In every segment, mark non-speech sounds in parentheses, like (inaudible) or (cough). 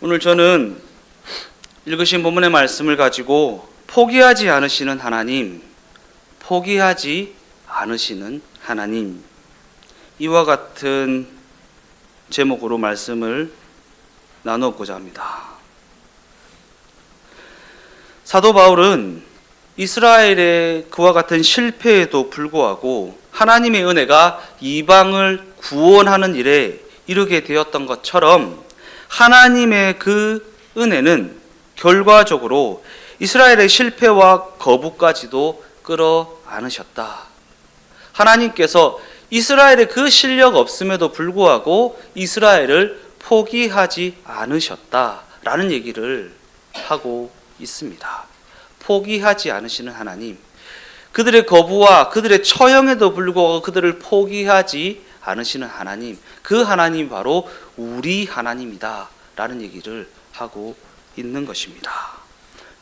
오늘 저는 읽으신 본문의 말씀을 가지고 포기하지 않으시는 하나님, 포기하지 않으시는 하나님, 이와 같은 제목으로 말씀을 나누고자 합니다. 사도 바울은 이스라엘의 그와 같은 실패에도 불구하고 하나님의 은혜가 이방을 구원하는 일에 이르게 되었던 것처럼 하나님의 그 은혜는 결과적으로 이스라엘의 실패와 거부까지도 끌어 안으셨다. 하나님께서 이스라엘의 그 실력 없음에도 불구하고 이스라엘을 포기하지 않으셨다라는 얘기를 하고 있습니다. 포기하지 않으시는 하나님. 그들의 거부와 그들의 처형에도 불구하고 그들을 포기하지 않으시는 하나님. 그 하나님 바로 우리 하나님이다. 라는 얘기를 하고 있는 것입니다.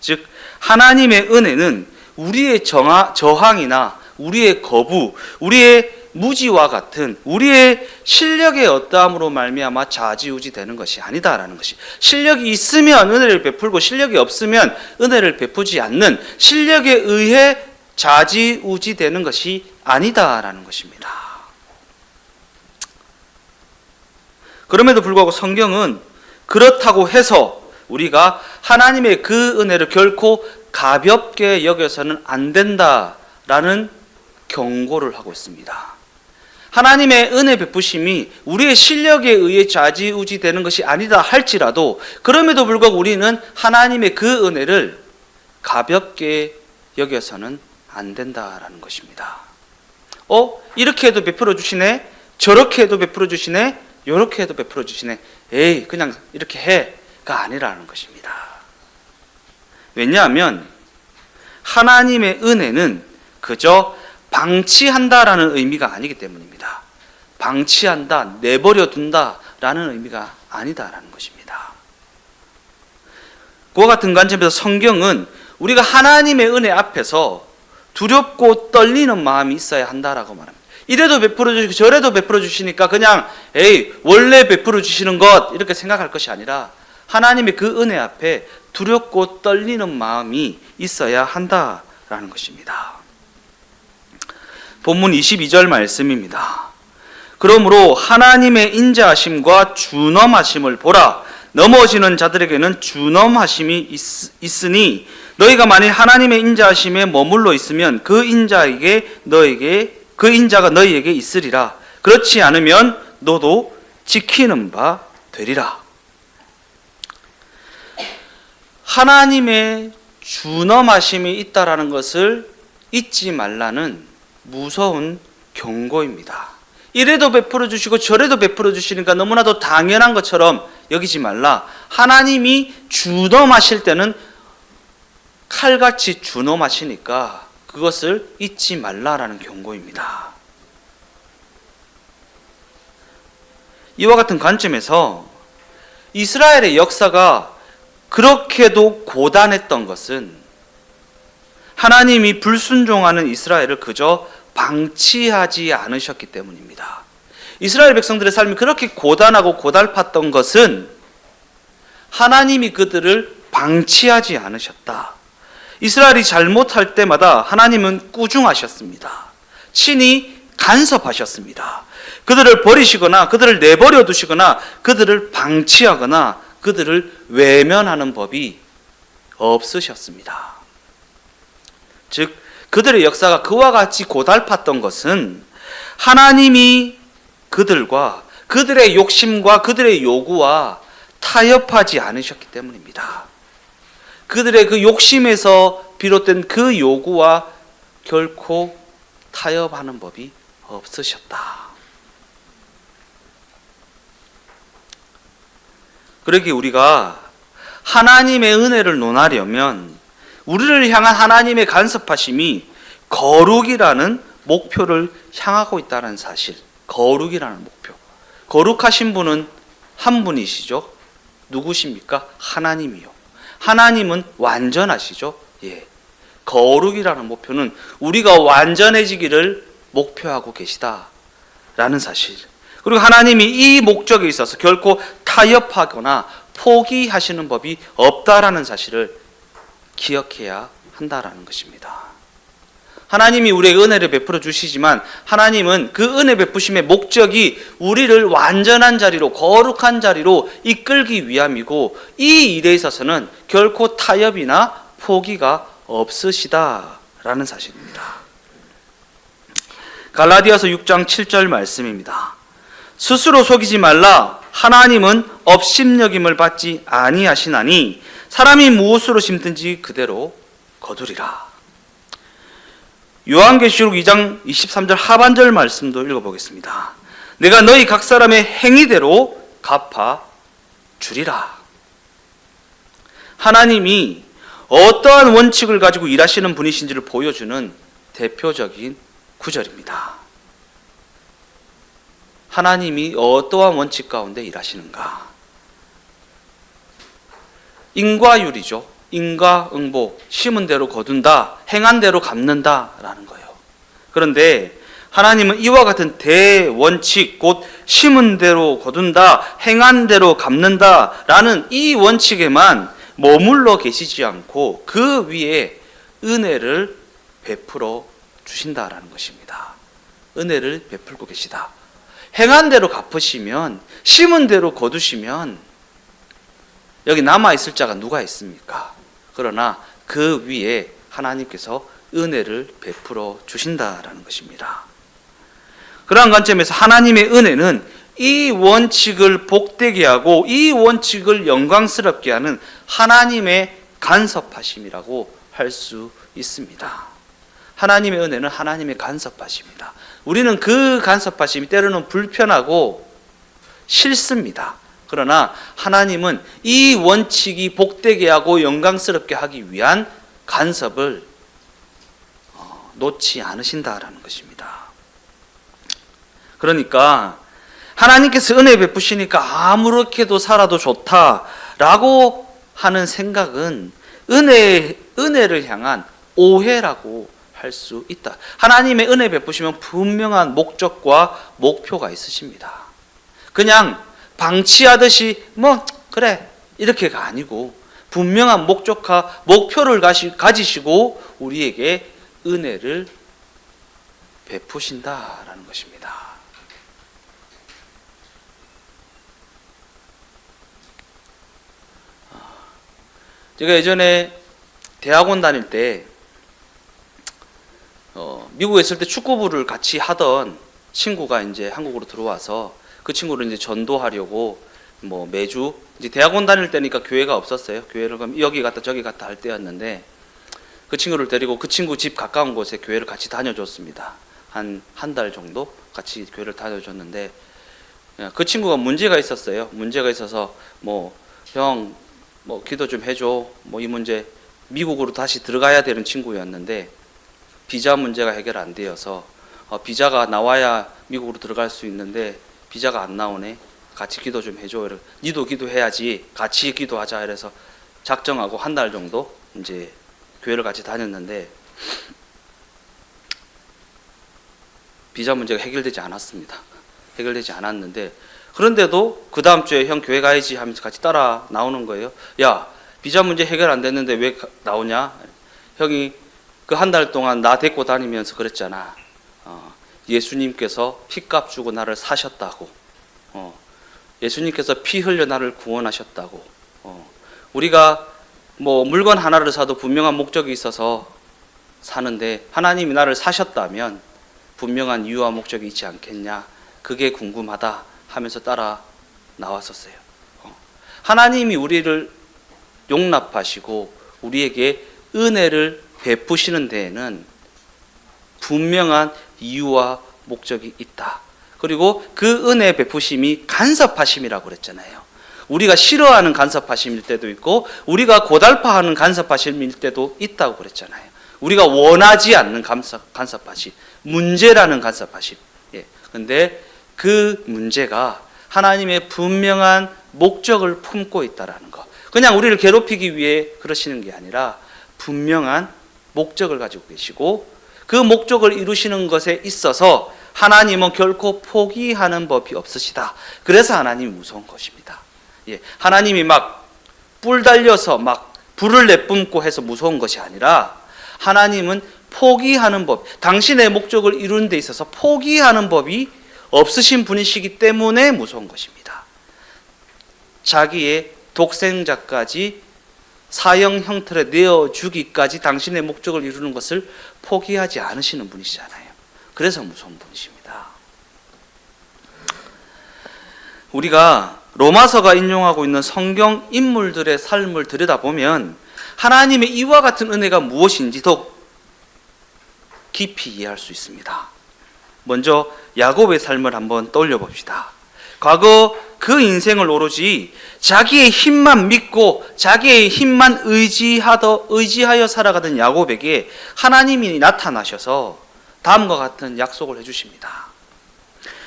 즉, 하나님의 은혜는 우리의 정하, 저항이나 우리의 거부, 우리의 무지와 같은 우리의 실력의 어떠함으로 말미암아 좌지우지 되는 것이 아니다라는 것이 실력이 있으면 은혜를 베풀고 실력이 없으면 은혜를 베푸지 않는 실력에 의해 좌지우지 되는 것이 아니다라는 것입니다. 그럼에도 불구하고 성경은 그렇다고 해서 우리가 하나님의 그 은혜를 결코 가볍게 여겨서는 안 된다라는 경고를 하고 있습니다. 하나님의 은혜 베푸심이 우리의 실력에 의해 좌지우지 되는 것이 아니다 할지라도 그럼에도 불구하고 우리는 하나님의 그 은혜를 가볍게 여겨서는 안 된다라는 것입니다. 어? 이렇게 해도 베풀어 주시네? 저렇게 해도 베풀어 주시네? 이렇게 해도 베풀어 주시네? 에이, 그냥 이렇게 해가 아니라는 것입니다. 왜냐하면 하나님의 은혜는 그저 방치한다라는 의미가 아니기 때문입니다. 방치한다, 내버려 둔다라는 의미가 아니다라는 것입니다. 그와 같은 관점에서 성경은 우리가 하나님의 은혜 앞에서 두렵고 떨리는 마음이 있어야 한다라고 말합니다. 이래도 베풀어 주시고 저래도 베풀어 주시니까 그냥 에이 원래 베풀어 주시는 것 이렇게 생각할 것이 아니라 하나님의 그 은혜 앞에 두렵고 떨리는 마음이 있어야 한다라는 것입니다. 본문 22절 말씀입니다. 그러므로 하나님의 인자하심과 준엄하심을 보라. 넘어지는 자들에게는 준엄하심이 있, 으니 너희가 만일 하나님의 인자하심에 머물러 있으면 그 인자에게 너에게 그 인자가 너희에게 있으리라. 그렇지 않으면 너도 지키는 바 되리라. 하나님의 준엄하심이 있다라는 것을 잊지 말라는 무서운 경고입니다. 이래도 베풀어 주시고 저래도 베풀어 주시니까 너무나도 당연한 것처럼 여기지 말라. 하나님이 준엄하실 때는 칼같이 준엄하시니까 그것을 잊지 말라라는 경고입니다. 이와 같은 관점에서 이스라엘의 역사가 그렇게도 고단했던 것은 하나님이 불순종하는 이스라엘을 그저 방치하지 않으셨기 때문입니다. 이스라엘 백성들의 삶이 그렇게 고단하고 고달팠던 것은 하나님이 그들을 방치하지 않으셨다. 이스라엘이 잘못할 때마다 하나님은 꾸중하셨습니다. 친히 간섭하셨습니다. 그들을 버리시거나 그들을 내버려 두시거나 그들을 방치하거나 그들을 외면하는 법이 없으셨습니다. 즉 그들의 역사가 그와 같이 고달팠던 것은 하나님이 그들과 그들의 욕심과 그들의 요구와 타협하지 않으셨기 때문입니다. 그들의 그 욕심에서 비롯된 그 요구와 결코 타협하는 법이 없으셨다. 그러기 우리가 하나님의 은혜를 논하려면 우리를 향한 하나님의 간섭하심이 거룩이라는 목표를 향하고 있다는 사실. 거룩이라는 목표. 거룩하신 분은 한 분이시죠. 누구십니까? 하나님이요. 하나님은 완전하시죠. 예. 거룩이라는 목표는 우리가 완전해지기를 목표하고 계시다라는 사실. 그리고 하나님이 이 목적에 있어서 결코 타협하거나 포기하시는 법이 없다라는 사실을 기억해야 한다라는 것입니다. 하나님이 우리에게 은혜를 베풀어 주시지만 하나님은 그 은혜 베푸심의 목적이 우리를 완전한 자리로 거룩한 자리로 이끌기 위함이고 이 일에 있어서는 결코 타협이나 포기가 없으시다라는 사실입니다. 갈라디아서 6장 7절 말씀입니다. 스스로 속이지 말라 하나님은 업심여김을 받지 아니하시나니 사람이 무엇으로 심든지 그대로 거두리라. 요한계시록 2장 23절 하반절 말씀도 읽어보겠습니다. 내가 너희 각 사람의 행위대로 갚아 주리라. 하나님이 어떠한 원칙을 가지고 일하시는 분이신지를 보여주는 대표적인 구절입니다. 하나님이 어떠한 원칙 가운데 일하시는가? 인과율이죠. 인과응보, 심은 대로 거둔다, 행한 대로 갚는다라는 거예요. 그런데 하나님은 이와 같은 대원칙, 곧 심은 대로 거둔다, 행한 대로 갚는다라는 이 원칙에만 머물러 계시지 않고 그 위에 은혜를 베풀어 주신다라는 것입니다. 은혜를 베풀고 계시다. 행한 대로 갚으시면 심은 대로 거두시면 여기 남아 있을 자가 누가 있습니까? 그러나 그 위에 하나님께서 은혜를 베풀어 주신다라는 것입니다. 그러한 관점에서 하나님의 은혜는 이 원칙을 복되게 하고 이 원칙을 영광스럽게 하는 하나님의 간섭하심이라고 할 수 있습니다. 하나님의 은혜는 하나님의 간섭하심이다. 우리는 그 간섭하심이 때로는 불편하고 싫습니다. 그러나 하나님은 이 원칙이 복되게 하고 영광스럽게 하기 위한 간섭을 어, 놓지 않으신다라는 것입니다. 그러니까 하나님께서 은혜 베푸시니까 아무렇게도 살아도 좋다라고 하는 생각은 은혜 은혜를 향한 오해라고 할 수 있다. 하나님의 은혜 베푸시면 분명한 목적과 목표가 있으십니다. 그냥 방치하듯이 뭐 그래 이렇게가 아니고 분명한 목적과 목표를 가지시고 우리에게 은혜를 베푸신다라는 것입니다. 제가 예전에 대학원 다닐 때 어, 미국에 있을 때 축구부를 같이 하던 친구가 이제 한국으로 들어와서 그 친구를 이제 전도하려고 뭐 매주 이제 대학원 다닐 때니까 교회가 없었어요. 교회를 그럼 여기 갔다 저기 갔다 할 때였는데 그 친구를 데리고 그 친구 집 가까운 곳에 교회를 같이 다녀줬습니다. 한 한 달 정도 같이 교회를 다녀줬는데 그 친구가 문제가 있었어요. 문제가 있어서 뭐 형 뭐 기도 좀 해줘. 뭐 이 문제 미국으로 다시 들어가야 되는 친구였는데 비자 문제가 해결 안 되어서 어, 비자가 나와야 미국으로 들어갈 수 있는데 비자가 안 나오네. 같이 기도 좀 해줘. 이래. 니도 기도해야지. 같이 기도하자. 이래서 작정하고 한 달 정도 이제 교회를 같이 다녔는데 비자 문제가 해결되지 않았습니다. 해결되지 않았는데 그런데도 그 다음 주에 형 교회 가야지 하면서 같이 따라 나오는 거예요. 야 비자 문제 해결 안 됐는데 왜 가- 나오냐? 형이 그 한 달 동안 나 데리고 다니면서 그랬잖아. 어, 예수님께서 피값 주고 나를 사셨다고. 어, 예수님께서 피 흘려 나를 구원하셨다고. 어, 우리가 뭐 물건 하나를 사도 분명한 목적이 있어서 사는데 하나님이 나를 사셨다면 분명한 이유와 목적이 있지 않겠냐? 그게 궁금하다 하면서 따라 나왔었어요. 어. 하나님이 우리를 용납하시고 우리에게 은혜를 베푸시는 데에는 분명한 이유와 목적이 있다. 그리고 그 은혜 베푸심이 간섭하심이라고 그랬잖아요. 우리가 싫어하는 간섭하심일 때도 있고 우리가 고달파하는 간섭하심일 때도 있다고 그랬잖아요. 우리가 원하지 않는 간섭, 간섭하심, 문제라는 간섭하심. 예. 근데 그 문제가 하나님의 분명한 목적을 품고 있다라는 것. 그냥 우리를 괴롭히기 위해 그러시는 게 아니라 분명한 목적을 가지고 계시고 그 목적을 이루시는 것에 있어서 하나님은 결코 포기하는 법이 없으시다. 그래서 하나님이 무서운 것입니다. 예, 하나님이 막 뿔 달려서 막 불을 내뿜고 해서 무서운 것이 아니라 하나님은 포기하는 법, 당신의 목적을 이루는 데 있어서 포기하는 법이 없으신 분이시기 때문에 무서운 것입니다. 자기의 독생자까지 사형 형틀에 내어 주기까지 당신의 목적을 이루는 것을 포기하지 않으시는 분이시잖아요. 그래서 무서운 분이십니다. 우리가 로마서가 인용하고 있는 성경 인물들의 삶을 들여다보면 하나님의 이와 같은 은혜가 무엇인지 더 깊이 이해할 수 있습니다. 먼저 야곱의 삶을 한번 떠올려 봅시다. 과거 그 인생을 오로지 자기의 힘만 믿고 자기의 힘만 의지하더 의지하여 살아가던 야곱에게 하나님이 나타나셔서 다음과 같은 약속을 해 주십니다.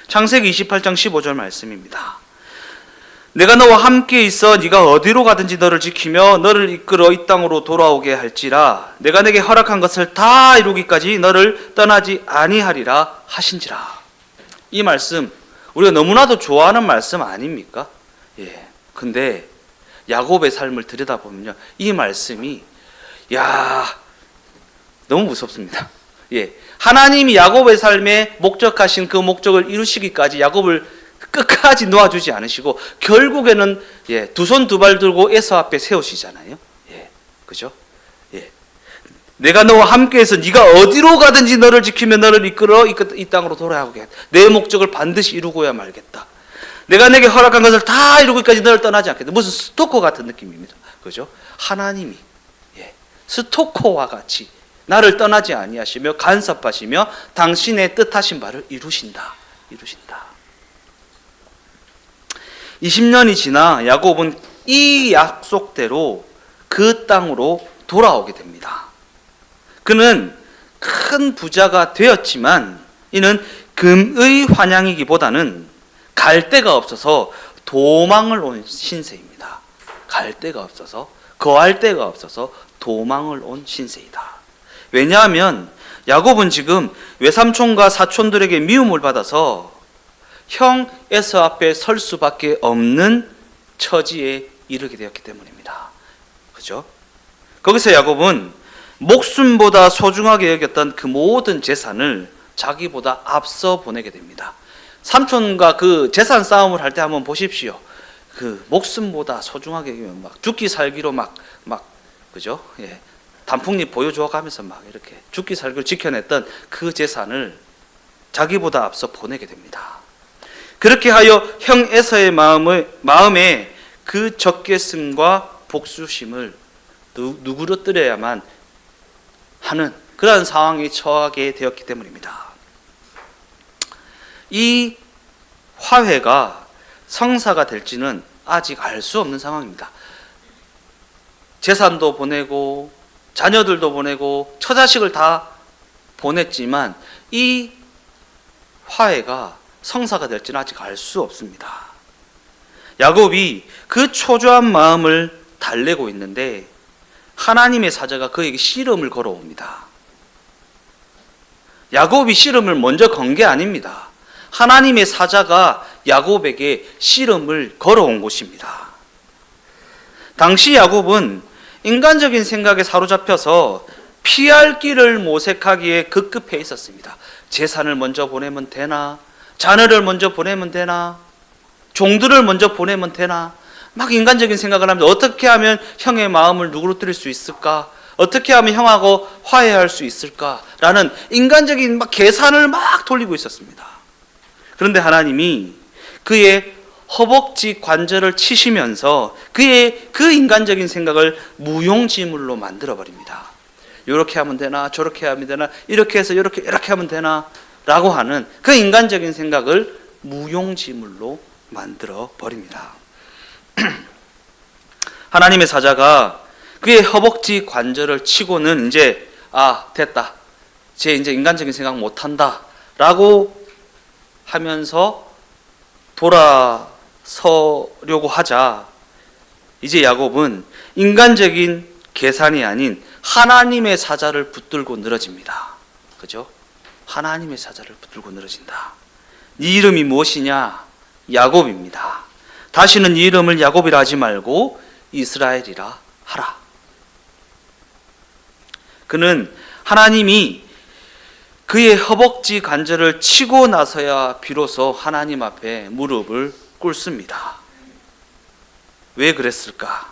창세기 28장 15절 말씀입니다. 내가 너와 함께 있어 네가 어디로 가든지 너를 지키며 너를 이끌어 이 땅으로 돌아오게 할지라 내가 내게 허락한 것을 다 이루기까지 너를 떠나지 아니하리라 하신지라. 이 말씀 우리가 너무나도 좋아하는 말씀 아닙니까? 예. 근데 야곱의 삶을 들여다보면요. 이 말씀이 야 너무 무섭습니다. 예. 하나님이 야곱의 삶에 목적하신 그 목적을 이루시기까지 야곱을 끝까지 놓아주지 않으시고 결국에는 예, 두 손 두 발 들고 에서 앞에 세우시잖아요. 예, 그죠? 예, 내가 너와 함께해서 네가 어디로 가든지 너를 지키며 너를 이끌어 이, 땅으로 돌아오게 내 목적을 반드시 이루고야 말겠다. 내가 내게 허락한 것을 다 이루기까지 너를 떠나지 않겠다. 무슨 스토커 같은 느낌입니다. 그죠? 하나님이 예, 스토커와 같이 나를 떠나지 아니하시며 간섭하시며 당신의 뜻하신 바를 이루신다. 이루신다. 20년이 지나 야곱은 이 약속대로 그 땅으로 돌아오게 됩니다. 그는 큰 부자가 되었지만 이는 금의 환양이기보다는 갈 데가 없어서 도망을 온 신세입니다. 갈 데가 없어서 거할 데가 없어서 도망을 온 신세이다. 왜냐하면 야곱은 지금 외삼촌과 사촌들에게 미움을 받아서 형 에서 앞에 설 수밖에 없는 처지에 이르게 되었기 때문입니다. 그죠? 거기서 야곱은 목숨보다 소중하게 여겼던 그 모든 재산을 자기보다 앞서 보내게 됩니다. 삼촌과 그 재산 싸움을 할 때 한번 보십시오. 그 목숨보다 소중하게 여기면 막 죽기 살기로 막 막 그죠? 예. 단풍잎 보여줘 가면서 막 이렇게 죽기 살기로 지켜냈던 그 재산을 자기보다 앞서 보내게 됩니다. 그렇게 하여 형 에서의 마음을, 마음에 그 적개심과 복수심을 누, 누그러뜨려야만 하는 그러한 상황에 처하게 되었기 때문입니다. 이 화해가 성사가 될지는 아직 알 수 없는 상황입니다. 재산도 보내고 자녀들도 보내고 처자식을 다 보냈지만 이 화해가 성사가 될지는 아직 알 수 없습니다. 야곱이 그 초조한 마음을 달래고 있는데 하나님의 사자가 그에게 씨름을 걸어옵니다. 야곱이 씨름을 먼저 건 게 아닙니다. 하나님의 사자가 야곱에게 씨름을 걸어온 것입니다. 당시 야곱은 인간적인 생각에 사로잡혀서 피할 길을 모색하기에 급급해 있었습니다. 재산을 먼저 보내면 되나? 자녀를 먼저 보내면 되나? 종들을 먼저 보내면 되나? 막 인간적인 생각을 하면 어떻게 하면 형의 마음을 누그러뜨릴 수 있을까? 어떻게 하면 형하고 화해할 수 있을까? 라는 인간적인 막 계산을 막 돌리고 있었습니다. 그런데 하나님이 그의 허벅지 관절을 치시면서 그의 그 인간적인 생각을 무용지물로 만들어 버립니다. 이렇게 하면 되나 저렇게 하면 되나 이렇게 해서 이렇게 이렇게 하면 되나 라고 하는 그 인간적인 생각을 무용지물로 만들어 버립니다. (clears throat) 하나님의 사자가 그의 허벅지 관절을 치고는 이제 아 됐다. 제 이제 인간적인 생각 못 한다라고 하면서 돌아서려고 하자 이제 야곱은 인간적인 계산이 아닌 하나님의 사자를 붙들고 늘어집니다. 그죠? 하나님의 사자를 붙들고 늘어진다. 네 이름이 무엇이냐? 야곱입니다. 다시는 이 이름을 야곱이라 하지 말고 이스라엘이라 하라. 그는 하나님이 그의 허벅지 관절을 치고 나서야 비로소 하나님 앞에 무릎을 꿇습니다. 왜 그랬을까?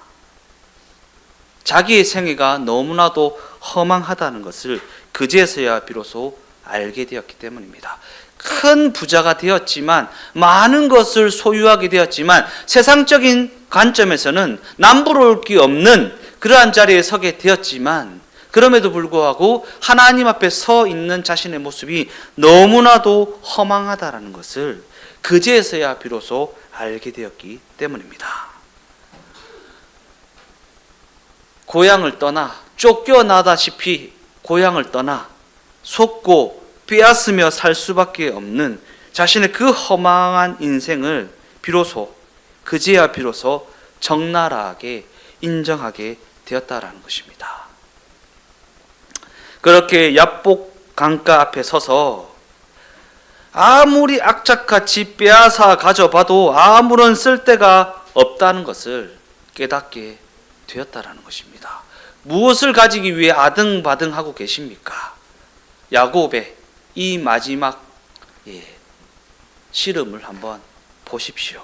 자기의 생애가 너무나도 허망하다는 것을 그제서야 비로소 알게 되었기 때문입니다. 큰 부자가 되었지만 많은 것을 소유하게 되었지만 세상적인 관점에서는 남부러울 게 없는 그러한 자리에 서게 되었지만 그럼에도 불구하고 하나님 앞에 서 있는 자신의 모습이 너무나도 허망하다라는 것을 그제서야 비로소 알게 되었기 때문입니다. 고향을 떠나 쫓겨나다시피 고향을 떠나 속고 빼앗으며 살 수밖에 없는 자신의 그 허망한 인생을 비로소 그제야 비로소 적나라하게 인정하게 되었다라는 것입니다. 그렇게 야복 강가 앞에 서서 아무리 악착같이 빼앗아 가져봐도 아무런 쓸데가 없다는 것을 깨닫게 되었다라는 것입니다. 무엇을 가지기 위해 아등바등하고 계십니까? 야곱의 이 마지막 예, 시름을 한번 보십시오.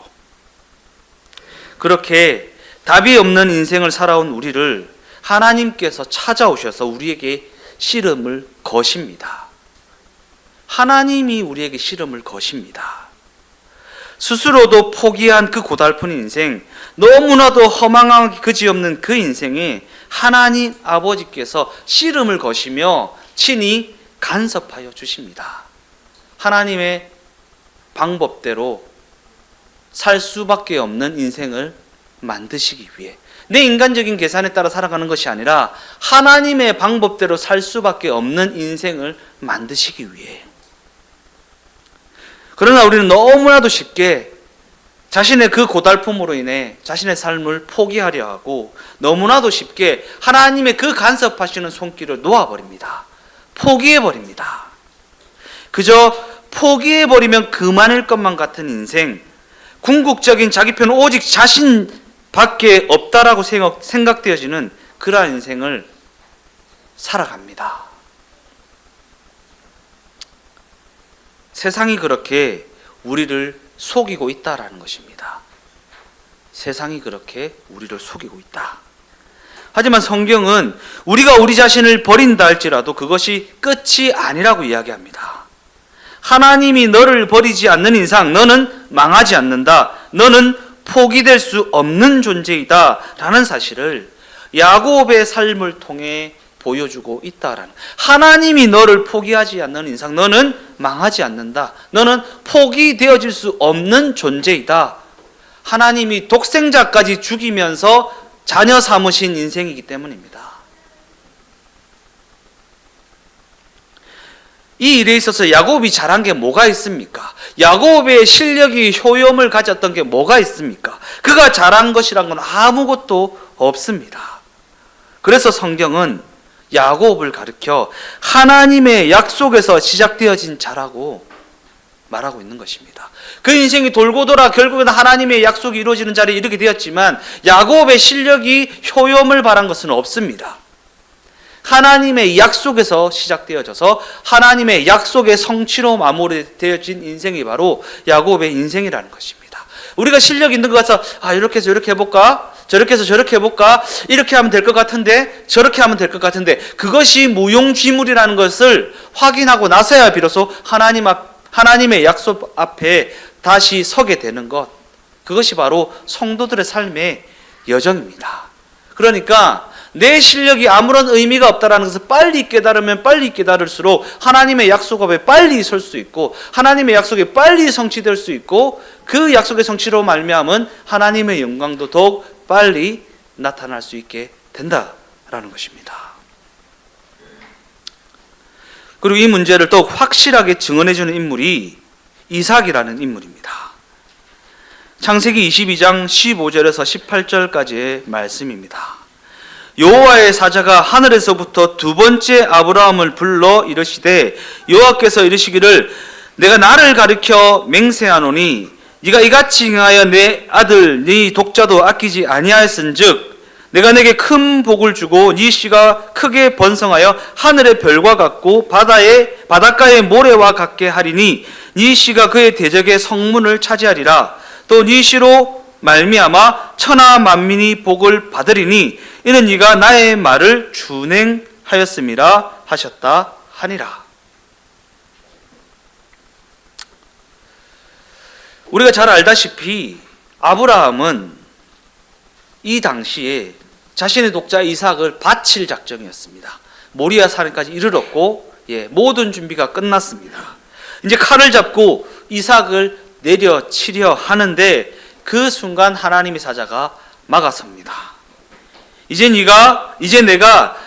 그렇게 답이 없는 인생을 살아온 우리를 하나님께서 찾아오셔서 우리에게 씨름을 거십니다. 하나님이 우리에게 씨름을 거십니다. 스스로도 포기한 그 고달픈 인생, 너무나도 허망하기 그지없는 그 인생에 하나님 아버지께서 씨름을 거시며 친히 간섭하여 주십니다. 하나님의 방법대로 살 수밖에 없는 인생을 만드시기 위해 내 인간적인 계산에 따라 살아가는 것이 아니라 하나님의 방법대로 살 수밖에 없는 인생을 만드시기 위해 그러나 우리는 너무나도 쉽게 자신의 그 고달픔으로 인해 자신의 삶을 포기하려 하고 너무나도 쉽게 하나님의 그 간섭하시는 손길을 놓아버립니다. 포기해버립니다. 그저 포기해버리면 그만일 것만 같은 인생, 궁극적인 자기 편 오직 자신밖에 없다라고 생각, 생각되어지는 그러한 인생을 살아갑니다. 세상이 그렇게 우리를 속이고 있다라는 것입니다. 세상이 그렇게 우리를 속이고 있다. 하지만 성경은 우리가 우리 자신을 버린다 할지라도 그것이 끝이 아니라고 이야기합니다. 하나님이 너를 버리지 않는 이상 너는 망하지 않는다. 너는 포기될 수 없는 존재이다. 라는 사실을 야곱의 삶을 통해 보여주고 있다라는 하나님이 너를 포기하지 않는 이상 너는 망하지 않는다. 너는 포기되어질 수 없는 존재이다. 하나님이 독생자까지 죽이면서 자녀 삼으신 인생이기 때문입니다. 이 일에 있어서 야곱이 잘한 게 뭐가 있습니까? 야곱의 실력이 효염을 가졌던 게 뭐가 있습니까? 그가 잘한 것이란 건 아무것도 없습니다. 그래서 성경은 야곱을 가리켜 하나님의 약속에서 시작되어진 자라고 말하고 있는 것입니다. 그 인생이 돌고 돌아 결국에는 하나님의 약속이 이루어지는 자리에 이르게 되었지만 야곱의 실력이 효염을 발한 것은 없습니다. 하나님의 약속에서 시작되어져서 하나님의 약속의 성취로 마무리되어진 인생이 바로 야곱의 인생이라는 것입니다. 우리가 실력 있는 것 같아서 아 이렇게 해서 이렇게 해볼까? 저렇게 해서 저렇게 해볼까? 이렇게 하면 될 것 같은데 저렇게 하면 될 것 같은데 그것이 무용지물이라는 것을 확인하고 나서야 비로소 하나님 앞 하나님의 약속 앞에 다시 서게 되는 것 그것이 바로 성도들의 삶의 여정입니다. 그러니까 내 실력이 아무런 의미가 없다라는 것을 빨리 깨달으면 빨리 깨달을수록 하나님의 약속 앞에 빨리 설 수 있고 하나님의 약속이 빨리 성취될 수 있고 그 약속의 성취로 말미암은 하나님의 영광도 더욱 빨리 나타날 수 있게 된다라는 것입니다. 그리고 이 문제를 더욱 확실하게 증언해 주는 인물이 이삭이라는 인물입니다. 창세기 22장 15절에서 18절까지의 말씀입니다. 여호와의 사자가 하늘에서부터 두 번째 아브라함을 불러 이르시되 여호와께서 이르시기를 내가 나를 가리켜 맹세하노니 네가 이같이 행하여 내 아들 네 독자도 아끼지 아니하였은즉 내가 내게 큰 복을 주고 네 씨가 크게 번성하여 하늘의 별과 같고 바다의 바닷가의 모래와 같게 하리니 네 씨가 그의 대적의 성문을 차지하리라. 또 네 씨로 말미암아 천하 만민이 복을 받으리니 이는 네가 나의 말을 준행하였음이라 하셨다 하니라. 우리가 잘 알다시피 아브라함은 이 당시에 자신의 독자 이삭을 바칠 작정이었습니다. 모리아 산까지 이르렀고 예, 모든 준비가 끝났습니다. 이제 칼을 잡고 이삭을 내려치려 하는데 그 순간 하나님의 사자가 막아섭니다. 이제 네가 이제 내가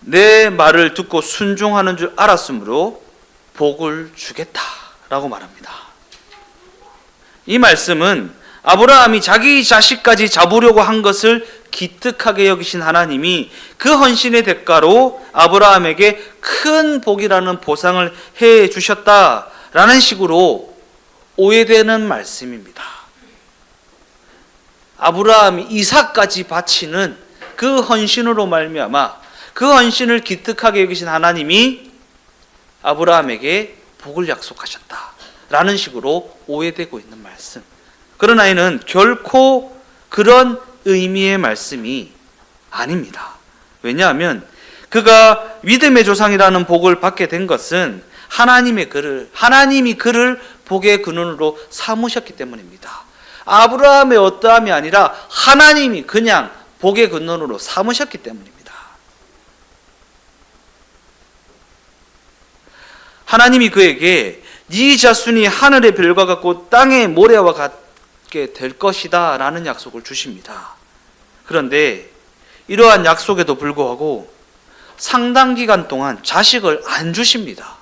내 말을 듣고 순종하는 줄 알았으므로 복을 주겠다라고 말합니다. 이 말씀은 아브라함이 자기 자식까지 잡으려고 한 것을 기특하게 여기신 하나님이 그 헌신의 대가로 아브라함에게 큰 복이라는 보상을 해 주셨다라는 식으로 오해되는 말씀입니다. 아브라함이 이삭까지 바치는 그 헌신으로 말미암아 그 헌신을 기특하게 여기신 하나님이 아브라함에게 복을 약속하셨다라는 식으로 오해되고 있는 말씀. 그러나 이는 결코 그런 의미의 말씀이 아닙니다. 왜냐하면 그가 믿음의 조상이라는 복을 받게 된 것은 하나님의 그를 하나님이 그를 복의 근원으로 삼으셨기 때문입니다. 아브라함의 어떠함이 아니라 하나님이 그냥 복의 근원으로 삼으셨기 때문입니다. 하나님이 그에게 네 자손이 하늘의 별과 같고 땅의 모래와 같 게 될 것이다 라는 약속을 주십니다. 그런데 이러한 약속에도 불구하고 상당 기간 동안 자식을 안 주십니다.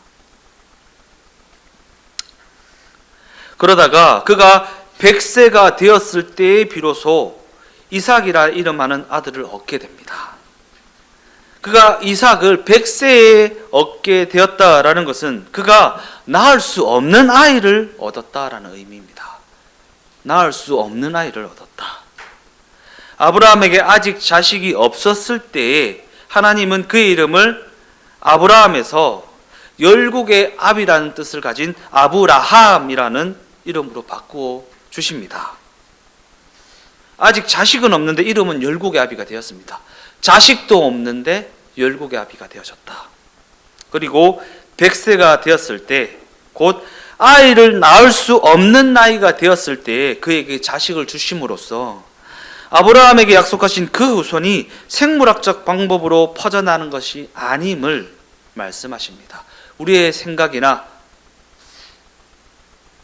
그러다가 그가 100세가 되었을 때에 비로소 이삭이라 이름하는 아들을 얻게 됩니다. 그가 이삭을 100세에 얻게 되었다라는 것은 그가 낳을 수 없는 아이를 얻었다라는 의미입니다. 낳을 수 없는 아이를 얻었다. 아브라함에게 아직 자식이 없었을 때에 하나님은 그의 이름을 아브라함에서 열국의 압이라는 뜻을 가진 아브라함이라는 이름으로 바꾸어 주십니다. 아직 자식은 없는데 이름은 열국의 아비가 되었습니다. 자식도 없는데 열국의 아비가 되어졌다. 그리고 100세가 되었을 때 곧 아이를 낳을 수 없는 나이가 되었을 때 그에게 자식을 주심으로써 아브라함에게 약속하신 그 후손이 생물학적 방법으로 퍼져나는 것이 아님을 말씀하십니다. 우리의 생각이나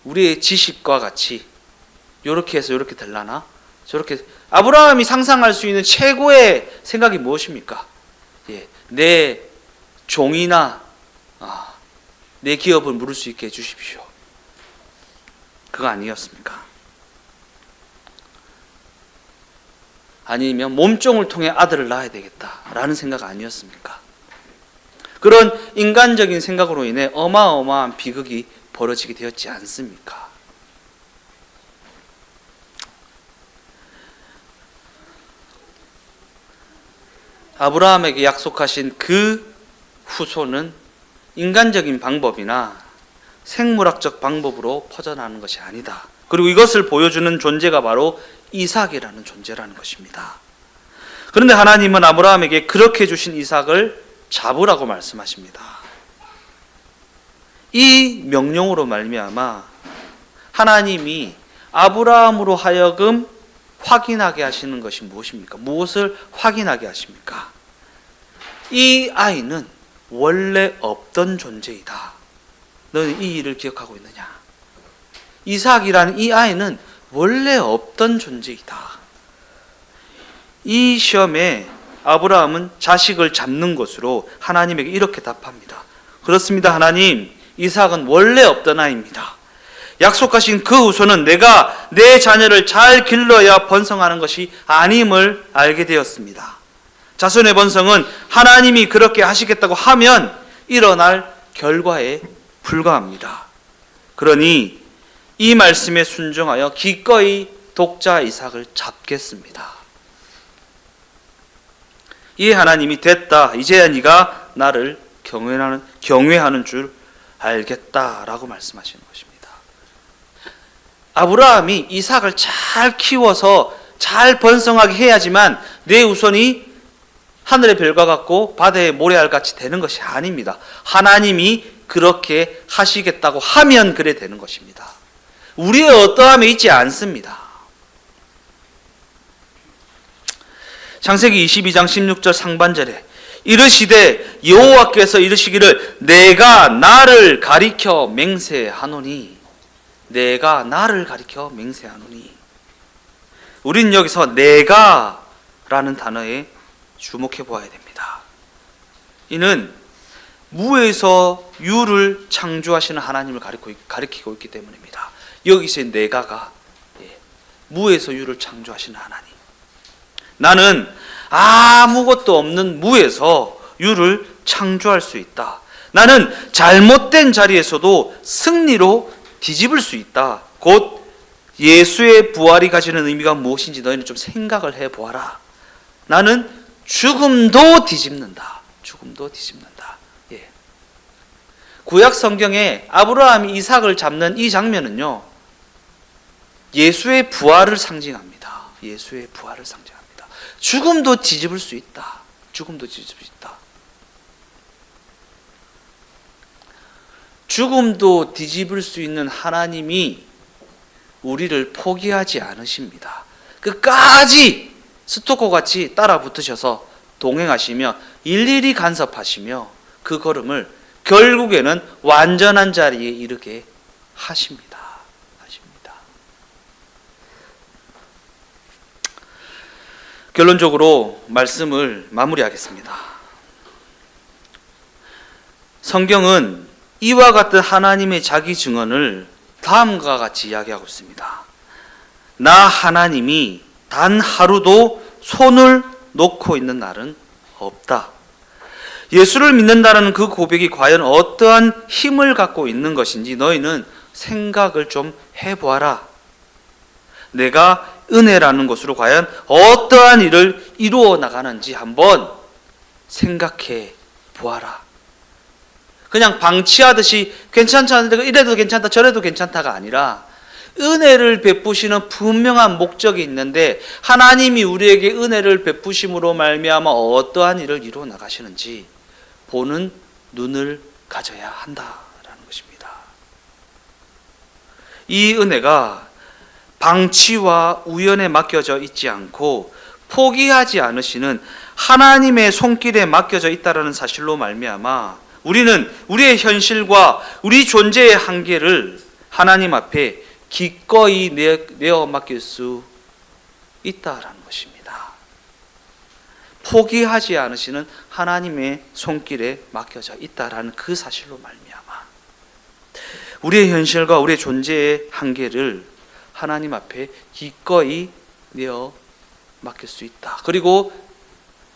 우리의 지식과 같이 이렇게 해서 이렇게 될라나? 저렇게 아브라함이 상상할 수 있는 최고의 생각이 무엇입니까? 예, 내 종이나 아, 내 기업을 물을 수 있게 해주십시오. 그거 아니었습니까? 아니면 몸종을 통해 아들을 낳아야 되겠다라는 생각 아니었습니까? 그런 인간적인 생각으로 인해 어마어마한 비극이 벌어지게 되었지 않습니까? 아브라함에게 약속하신 그 후손은 인간적인 방법이나 생물학적 방법으로 퍼져나가는 것이 아니다. 그리고 이것을 보여주는 존재가 바로 이삭이라는 존재라는 것입니다. 그런데 하나님은 아브라함에게 그렇게 주신 이삭을 잡으라고 말씀하십니다. 이 명령으로 말미암아 하나님이 아브라함으로 하여금 확인하게 하시는 것이 무엇입니까? 무엇을 확인하게 하십니까? 이 아이는 원래 없던 존재이다. 너는 이 일을 기억하고 있느냐? 이삭이라는 이 아이는 원래 없던 존재이다. 이 시험에 아브라함은 자식을 잡는 것으로 하나님에게 이렇게 답합니다. 그렇습니다, 하나님. 이삭은 원래 없던 아이입니다. 약속하신 그 후손은 내가 내 자녀를 잘 길러야 번성하는 것이 아님을 알게 되었습니다. 자손의 번성은 하나님이 그렇게 하시겠다고 하면 일어날 결과에 불과합니다. 그러니 이 말씀에 순종하여 기꺼이 독자 이삭을 잡겠습니다. 이 하나님이 됐다. 이제야 네가 나를 경외하는 경외하는 줄 알겠다라고 말씀하시는 것입니다. 아브라함이 이삭을 잘 키워서 잘 번성하게 해야지만 내 우선이 하늘의 별과 같고 바다의 모래알 같이 되는 것이 아닙니다. 하나님이 그렇게 하시겠다고 하면 그래 되는 것입니다. 우리의 어떠함에 있지 않습니다. 창세기 22장 16절 상반절에 이르시되 여호와께서 이르시기를 내가 나를 가리켜 맹세하노니 내가 나를 가리켜 맹세하노니 우린 여기서 내가라는 단어에 주목해 보아야 됩니다. 이는 무에서 유를 창조하시는 하나님을 가리키고 있기 때문입니다. 여기서 내가가 예, 무에서 유를 창조하시는 하나님. 나는 아무것도 없는 무에서 유를 창조할 수 있다. 나는 잘못된 자리에서도 승리로 뒤집을 수 있다. 곧 예수의 부활이 가지는 의미가 무엇인지 너희는 좀 생각을 해 보아라. 나는 죽음도 뒤집는다. 죽음도 뒤집는다. 예. 구약 성경에 아브라함이 이삭을 잡는 이 장면은요. 예수의 부활을 상징합니다. 예수의 부활을 상징합니다. 죽음도 뒤집을 수 있다. 죽음도 뒤집을 수 있다. 죽음도 뒤집을 수 있는 하나님이 우리를 포기하지 않으십니다. 끝까지 스토커 같이 따라 붙으셔서 동행하시며 일일이 간섭하시며 그 걸음을 결국에는 완전한 자리에 이르게 하십니다. 하십니다. 결론적으로 말씀을 마무리하겠습니다. 성경은 이와 같은 하나님의 자기 증언을 다음과 같이 이야기하고 있습니다. 나 하나님이 단 하루도 손을 놓고 있는 날은 없다. 예수를 믿는다는 그 고백이 과연 어떠한 힘을 갖고 있는 것인지 너희는 생각을 좀 해보아라. 내가 은혜라는 것으로 과연 어떠한 일을 이루어 나가는지 한번 생각해 보아라. 그냥 방치하듯이 괜찮지 않은데 이래도 괜찮다 저래도 괜찮다가 아니라 은혜를 베푸시는 분명한 목적이 있는데 하나님이 우리에게 은혜를 베푸심으로 말미암아 어떠한 일을 이루어 나가시는지 보는 눈을 가져야 한다라는 것입니다. 이 은혜가 방치와 우연에 맡겨져 있지 않고 포기하지 않으시는 하나님의 손길에 맡겨져 있다라는 사실로 말미암아 우리는 우리의 현실과 우리 존재의 한계를 하나님 앞에 기꺼이 내어 맡길 수 있다라는. 포기하지 않으시는 하나님의 손길에 맡겨져 있다라는 그 사실로 말미암아 우리의 현실과 우리의 존재의 한계를 하나님 앞에 기꺼이 내어 맡길 수 있다. 그리고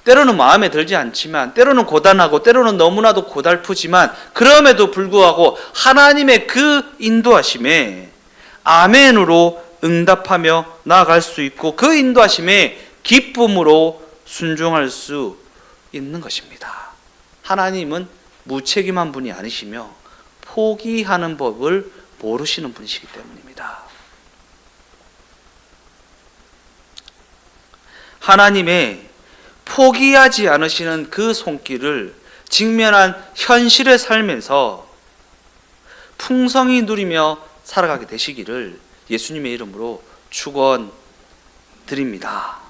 때로는 마음에 들지 않지만 때로는 고단하고 때로는 너무나도 고달프지만 그럼에도 불구하고 하나님의 그 인도하심에 아멘으로 응답하며 나아갈 수 있고 그 인도하심에 기쁨으로 순종할 수 있는 것입니다. 하나님은 무책임한 분이 아니시며 포기하는 법을 모르시는 분이시기 때문입니다. 하나님의 포기하지 않으시는 그 손길을 직면한 현실의 삶에서 풍성히 누리며 살아가게 되시기를 예수님의 이름으로 축원 드립니다.